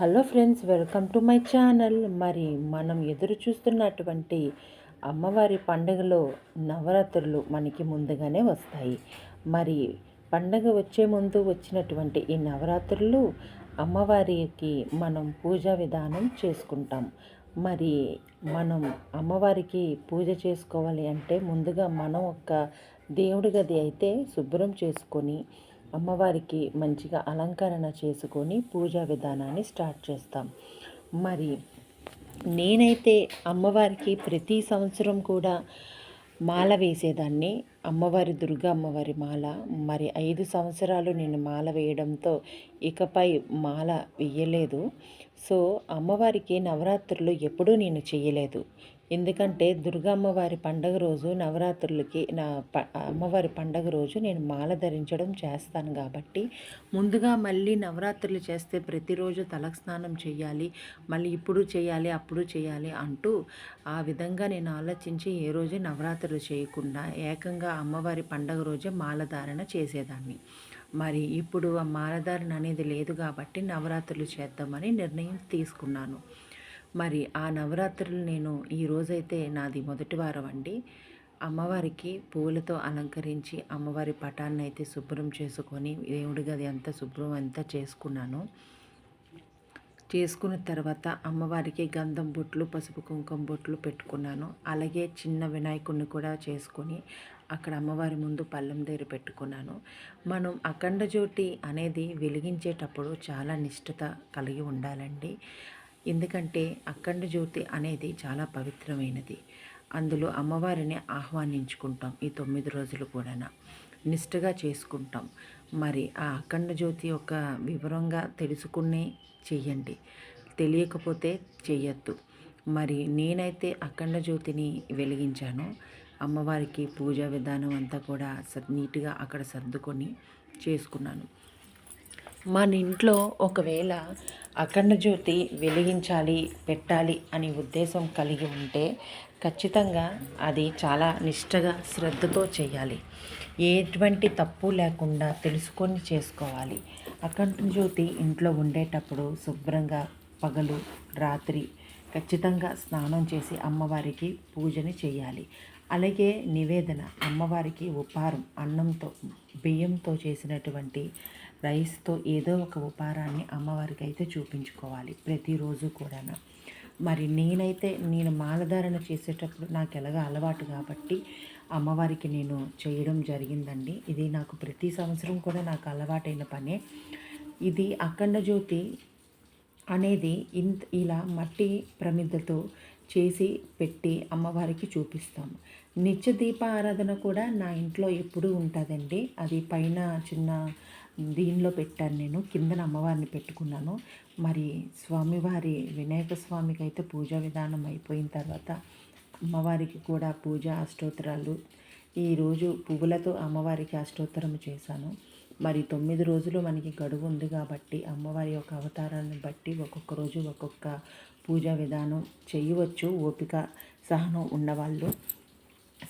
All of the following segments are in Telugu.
Hello friends welcome to my channel. మరి మనం ఎదురు చూస్తున్నటువంటి అమ్మవారి పండుగలో నవరాత్రులు మనకి ముందుగానే వస్తాయి. మరి పండగ వచ్చే ముందు వచ్చినటువంటి ఈ నవరాత్రులు అమ్మవారికి మనం పూజా విధానం చేసుకుంటాం. మరి మనం అమ్మవారికి పూజ చేసుకోవాలి అంటే ముందుగా మనం ఒక దేవుడి గది అయితే శుభ్రం చేసుకొని అమ్మవారికి మంచిగా అలంకరణ చేసుకొని పూజా విధానాన్ని స్టార్ట్ చేస్తాం. మరి నేనైతే అమ్మవారికి ప్రతి సంవత్సరం కూడా మాల వేసేదాన్ని. అమ్మవారి దుర్గా అమ్మవారి మాల. మరి ఐదు సంవత్సరాలు నేను మాల వేయడంతో ఇకపై మాల వేయలేదు. సో అమ్మవారికి నవరాత్రులు ఎప్పుడూ నేను చేయలేదు. ఎందుకంటే దుర్గమ్మవారి పండగ రోజు నవరాత్రులకి నా ప అమ్మవారి పండగ రోజు నేను మాల ధరించడం చేస్తాను కాబట్టి ముందుగా మళ్ళీ నవరాత్రులు చేస్తే ప్రతిరోజు తలకు స్నానం చేయాలి మళ్ళీ ఇప్పుడు చేయాలి అప్పుడు చేయాలి అంటూ ఆ విధంగా నేను ఆలోచించి ఏ రోజు నవరాత్రులు చేయకుండా ఏకంగా అమ్మవారి పండగ రోజే మాలధారణ చేసేదాన్ని. మరి ఇప్పుడు ఆ మాలధారణ అనేది లేదు కాబట్టి నవరాత్రులు చేద్దామని నిర్ణయం తీసుకున్నాను. మరి ఆ నవరాత్రులు నేను ఈరోజైతే నాది మొదటి వారం అండి. అమ్మవారికి పూలతో అలంకరించి అమ్మవారి పటాన్ని అయితే శుభ్రం చేసుకొని దేవుడి గది అంతా శుభ్రం అంతా చేసుకున్నాను. చేసుకున్న తర్వాత అమ్మవారికి గంధం బొట్లు పసుపు కుంకుమ బొట్లు పెట్టుకున్నాను. అలాగే చిన్న వినాయకుడిని కూడా చేసుకొని అక్కడ అమ్మవారి ముందు పళ్ళెం దగ్గర పెట్టుకున్నాను. మనం అఖండ జ్యోతి అనేది వెలిగించేటప్పుడు చాలా నిష్ఠత కలిగి ఉండాలండి. ఎందుకంటే అఖండ జ్యోతి అనేది చాలా పవిత్రమైనది. అందులో అమ్మవారిని ఆహ్వానించుకుంటాం ఈ తొమ్మిది రోజులు కూడా నిష్ఠగా చేసుకుంటాం. మరి ఆ అఖండ జ్యోతి యొక్క వివరంగా తెలుసుకునే చెయ్యండి తెలియకపోతే చెయ్యొద్దు. మరి నేనైతే అఖండ జ్యోతిని వెలిగించాను. అమ్మవారికి పూజా విధానం అంతా కూడా నీట్గా అక్కడ సర్దుకొని చేసుకున్నాను. మన ఇంట్లో ఒకవేళ అఖండ జ్యోతి వెలిగించాలి పెట్టాలి అనే ఉద్దేశం కలిగి ఉంటే ఖచ్చితంగా అది చాలా నిష్టగా శ్రద్ధతో చేయాలి. ఎటువంటి తప్పు లేకుండా తెలుసుకొని చేసుకోవాలి. అఖండ జ్యోతి ఇంట్లో ఉండేటప్పుడు శుభ్రంగా పగలు రాత్రి ఖచ్చితంగా స్నానం చేసి అమ్మవారికి పూజని చేయాలి. అలాగే నివేదన అమ్మవారికి ఉపారం అన్నంతో బియ్యంతో చేసినటువంటి రైస్తో ఏదో ఒక ఉపారాన్ని అమ్మవారికి అయితే చూపించుకోవాలి ప్రతిరోజు కూడా మరి నేనైతే నేను మాలధారణ చేసేటప్పుడు నాకు ఎలాగ అలవాటు కాబట్టి అమ్మవారికి నేను చేయడం జరిగిందండి. ఇది నాకు ప్రతి సంవత్సరం కూడా నాకు అలవాటైన పనే. ఇది అఖండ జ్యోతి అనేది ఇంత ఇలా మట్టి ప్రమిదతో చేసి పెట్టి అమ్మవారికి చూపిస్తాము. నిత్య దీప ఆరాధన కూడా నా ఇంట్లో ఎప్పుడూ ఉంటుందండి. అది పైన చిన్న దీనిలో పెట్టాను నేను. కిందన అమ్మవారిని పెట్టుకున్నాను. మరి స్వామివారి వినాయక స్వామికి అయితే పూజా విధానం అయిపోయిన తర్వాత అమ్మవారికి కూడా పూజ అష్టోత్తరాలు. ఈరోజు పువ్వులతో అమ్మవారికి అష్టోత్తరం చేశాను. మరి తొమ్మిది రోజులు మనకి గడువు ఉంది కాబట్టి అమ్మవారి యొక్క అవతారాన్ని బట్టి ఒక్కొక్క రోజు ఒక్కొక్క పూజా విధానం చేయవచ్చు. ఓపిక సహనం ఉన్నవాళ్ళు.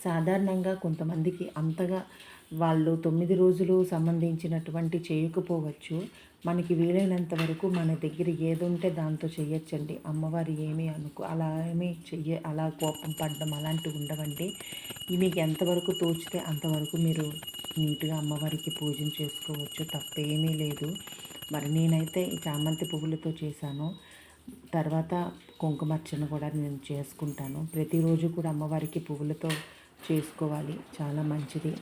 సాధారణంగా కొంతమందికి అంతగా వాళ్ళు తొమ్మిది రోజులు సంబంధించినటువంటి చేయకపోవచ్చు. మనకి వీలైనంత వరకు మన దగ్గర ఏది ఉంటే దాంతో చేయొచ్చండి. అమ్మవారి ఏమీ అనుకో అలా ఏమీ చెయ్య అలా కోపం పడడం అలాంటివి ఉండవండి. మీకు ఎంతవరకు తోచితే అంతవరకు మీరు నీట్గా అమ్మవారికి పూజం చేసుకోవచ్చు. తప్పేమీ లేదు. మరి నేనైతే ఈ చామంతి పువ్వులతో చేశాను. తర్వాత కుంకుమర్చన కూడా నేను చేసుకుంటాను. ప్రతిరోజు కూడా అమ్మవారికి పువ్వులతో చేసుకోవాలి. చాలా మంచిది.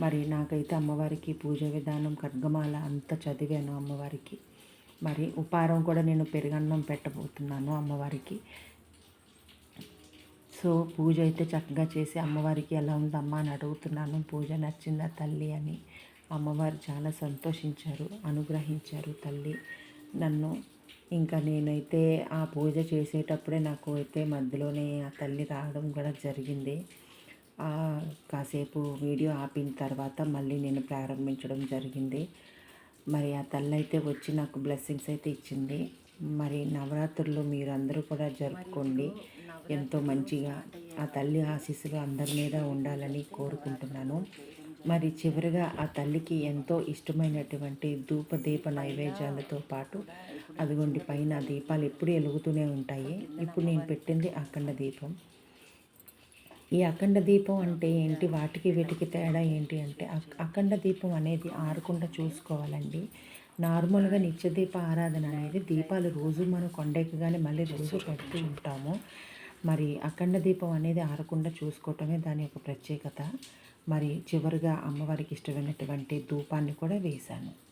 మరి నాకైతే అమ్మవారికి పూజ విధానం ఖడ్గమాల అంతా చదివాను అమ్మవారికి. మరి ఉపారం కూడా నేను పెరుగన్నం పెట్టబోతున్నాను అమ్మవారికి. సో పూజ అయితే చక్కగా చేసి అమ్మవారికి ఎలా ఉందమ్మా అని అడుగుతున్నాను. పూజ నచ్చిందా తల్లి అని. అమ్మవారు చాలా సంతోషించారు అనుగ్రహించారు తల్లి. నన్ను ఇంకా నేనైతే ఆ పూజ చేసేటప్పుడే నాకు అయితే మధ్యలోనే ఆ తల్లి రావడం కూడా జరిగింది. కాసేపు వీడియో ఆపిన తర్వాత మళ్ళీ నేను ప్రారంభించడం జరిగింది. మరి ఆ తల్లి అయితే వచ్చి నాకు బ్లెస్సింగ్స్ అయితే ఇచ్చింది. మరి నవరాత్రులు మీరందరూ కూడా జరుపుకోండి. ఎంతో మంచిగా ఆ తల్లి ఆశీస్సులు అందరి మీద ఉండాలని కోరుకుంటున్నాను. మరి చివరిగా ఆ తల్లికి ఎంతో ఇష్టమైనటువంటి ధూపదీప నైవేద్యాలతో పాటు అదిగోండి పైన దీపాలు ఎప్పుడు వెలుగుతూనే ఉంటాయి. ఇప్పుడు నేను పెట్టింది అఖండ దీపం. ఈ అఖండ దీపం అంటే ఏంటి? వాటికి వీటికి తేడా ఏంటి అంటే అఖండ దీపం అనేది ఆరకుండా చూసుకోవాలండి. నార్మల్గా నిత్య దీప ఆరాధన అనేది దీపాలు రోజు మనం కొండెక్కగానే మళ్ళీ రోజు పెడుతూ ఉంటాము. మరి అఖండ దీపం అనేది ఆరకుండా చూసుకోవటమే దాని యొక్క ప్రత్యేకత. మరి చివరిగా అమ్మవారికి ఇష్టమైనటువంటి ధూపాన్ని కూడా వేశాను.